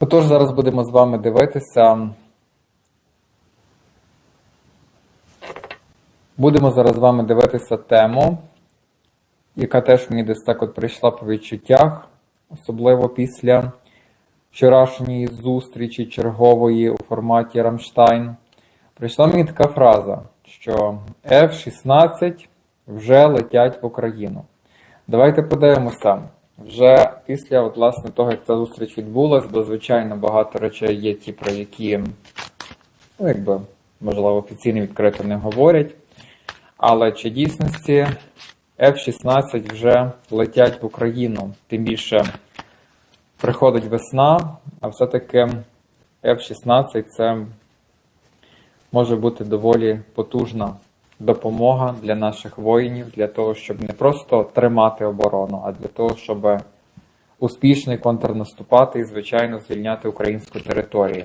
Отож, зараз будемо з вами дивитися. Будемо зараз з вами дивитися тему, яка теж мені десь так от прийшла по відчуттях, особливо після вчорашньої зустрічі чергової у форматі Рамштайн. Прийшла мені така фраза, що F-16 вже летять в Україну. Давайте подивимося. Вже після от, власне, того, як ця зустріч відбулась, бо звичайно багато речей є ті, про які, ну, якби, можливо, офіційно відкрито не говорять. Але чи дійсності F-16 вже летять в Україну? Тим більше приходить весна, а все-таки F-16 це може бути доволі потужна допомога для наших воїнів, для того, щоб не просто тримати оборону, а для того, щоб успішно контрнаступати і, звичайно, звільняти українську територію.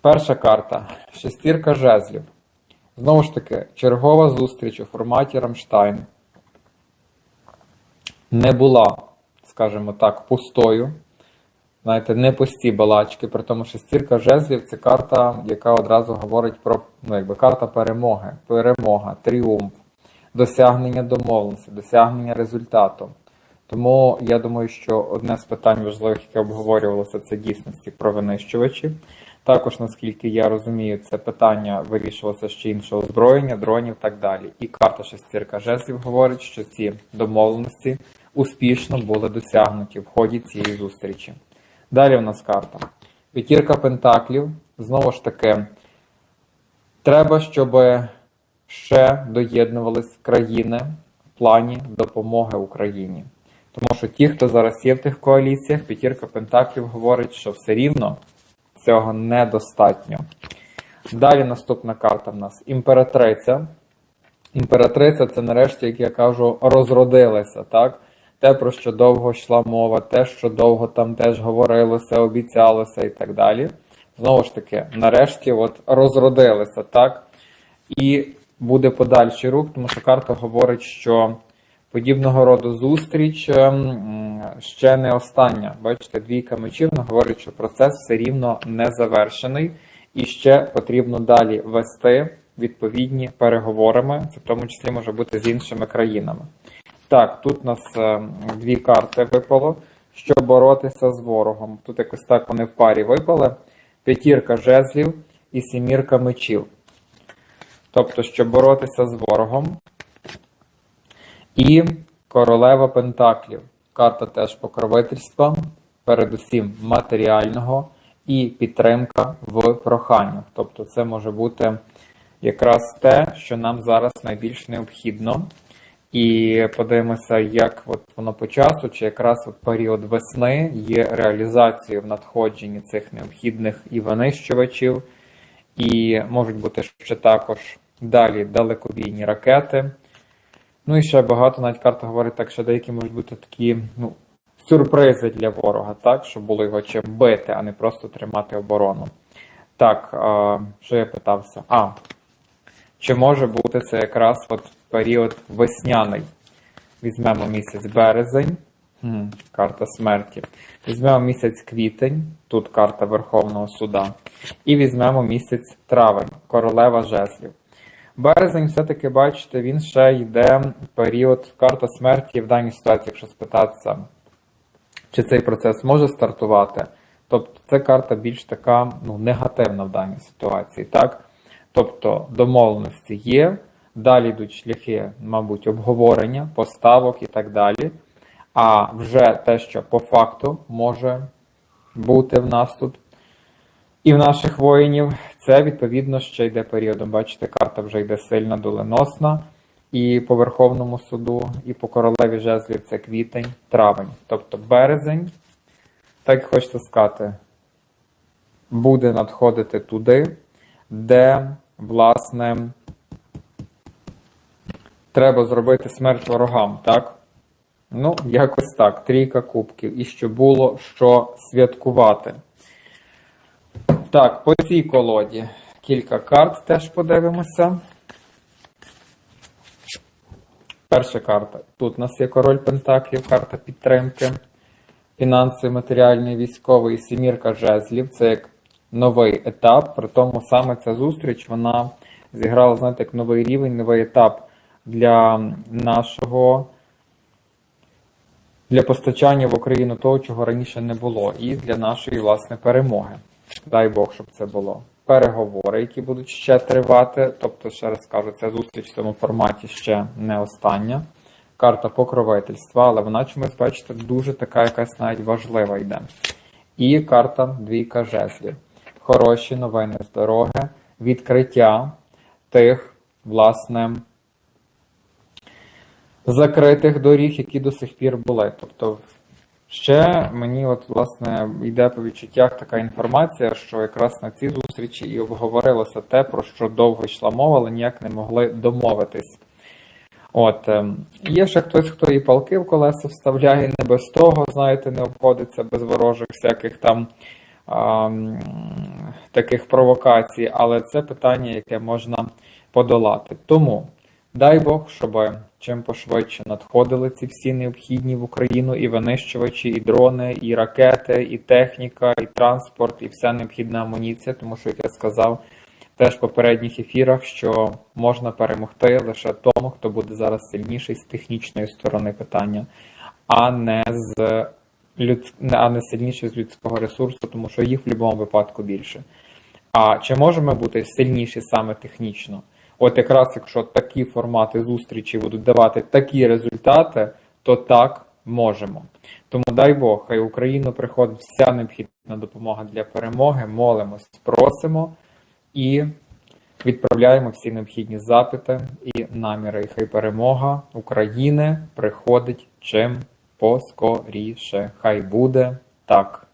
Перша карта шестірка жезлів. Знову ж таки, чергова зустріч у форматі Рамштайн не була, скажімо так, пустою. Знаєте, не пусті балачки, при тому шестірка жезлів це карта, яка одразу говорить про ну, якби карта перемоги, перемога, тріумф, досягнення домовленості, досягнення результату. Тому я думаю, що одне з питань важливих, яке обговорювалося, це дійсності про винищувачі. Також, наскільки я розумію, це питання вирішувалося ще іншого озброєння, дронів і так далі. І карта шестірка жезлів говорить, що ці домовленості успішно були досягнуті в ході цієї зустрічі. Далі в нас карта. П'ятірка пентаклів. Знову ж таки, треба, щоб ще доєднувались країни в плані допомоги Україні. Тому що ті, хто зараз є в тих коаліціях, п'ятірка пентаклів говорить, що все рівно цього недостатньо. Далі наступна карта в нас імператриця. Імператриця це нарешті, як я кажу, розродилася. так? Те, про що довго йшла мова, те, що довго там теж говорилося, обіцялося і так далі. Знову ж таки, нарешті от розродилися, так? І буде подальший рух, тому що карта говорить, що подібного роду зустріч ем, ще не остання. Бачите, двійка мечів говорить, що процес все рівно не завершений, і ще потрібно далі вести відповідні переговорами. Це в тому числі може бути з іншими країнами. Так, тут у нас е, дві карти випало, щоб боротися з ворогом. Тут якось так вони в парі випали. П'ятірка жезлів і сімірка мечів. Тобто, щоб боротися з ворогом. І королева Пентаклів. Карта теж покровительства, передусім матеріального, і підтримка в проханнях. Тобто, це може бути якраз те, що нам зараз найбільш необхідно. І подивимося, як от воно по часу, чи якраз от період весни є реалізацією в надходженні цих необхідних і винищувачів, і можуть бути ще також далі далекобійні ракети. Ну і ще багато, навіть карта говорить так, що деякі можуть бути такі ну, сюрпризи для ворога, так, щоб було його чим бити, а не просто тримати оборону. Так, що я питався? А, чи може бути це якраз от період весняний? Візьмемо місяць березень, карта смерті. Візьмемо місяць квітень, тут карта Верховного Суда. І візьмемо місяць травень, королева жезлів. Березень, все-таки, бачите, він ще йде період карта смерті в даній ситуації, якщо спитатися, чи цей процес може стартувати. Тобто це карта більш така ну, негативна в даній ситуації. так? Тобто домовленості є, далі йдуть шляхи, мабуть, обговорення, поставок і так далі. А вже те, що по факту може бути в нас тут і в наших воїнів, це відповідно ще йде періодом. Бачите, карта вже йде сильно доленосна. І по Верховному суду, і по королеві жезлів це квітень, травень. Тобто березень, так хочеться сказати, буде надходити туди, де, власне, треба зробити смерть ворогам, так? Ну, якось так. Трійка кубків. І що було що святкувати. Так, по цій колоді кілька карт теж подивимося. Перша карта. Тут у нас є король Пентаклів, карта підтримки. фінансовий, матеріальний, військовий, сімірка жезлів. Це як новий етап. При тому саме ця зустріч вона зіграла, знаєте, як новий рівень, новий етап для нашого. Для постачання в Україну того, чого раніше не було, і для нашої власне перемоги. Дай Бог, щоб це було. Переговори, які будуть ще тривати. Тобто, ще раз кажу, ця зустріч в цьому форматі ще не остання. Карта покровительства, але вона чомусь, бачите, дуже така якась навіть важлива йде. І карта двійка жезлів. Хороші новини з дороги, відкриття тих, власне, закритих доріг, які до сих пір були. Тобто, ще мені, от, власне, йде по відчуттях така інформація, що якраз на цій зустрічі і обговорилося те, про що довго йшла мова, але ніяк не могли домовитись. От, ем, є ще хтось, хто і палки в колеса вставляє, не без того, знаєте, не обходиться без ворожих всяких там а, таких провокацій, але це питання, яке можна подолати. Тому дай Бог, щоб чим пошвидше надходили ці всі необхідні в Україну і винищувачі, і дрони, і ракети, і техніка, і транспорт, і вся необхідна амуніція, тому що, як я сказав, теж в попередніх ефірах, що можна перемогти лише тому, хто буде зараз сильніший з технічної сторони питання, а не з людсь... а не сильніший з людського ресурсу, тому що їх в будь-якому випадку більше. А чи можемо бути сильніші саме технічно? От якраз якщо такі формати зустрічі будуть давати такі результати, то так можемо. Тому дай Бог, хай Україну приходить вся необхідна допомога для перемоги. Молимось, просимо і відправляємо всі необхідні запити і наміри. І хай перемога України приходить чим поскоріше. Хай буде так.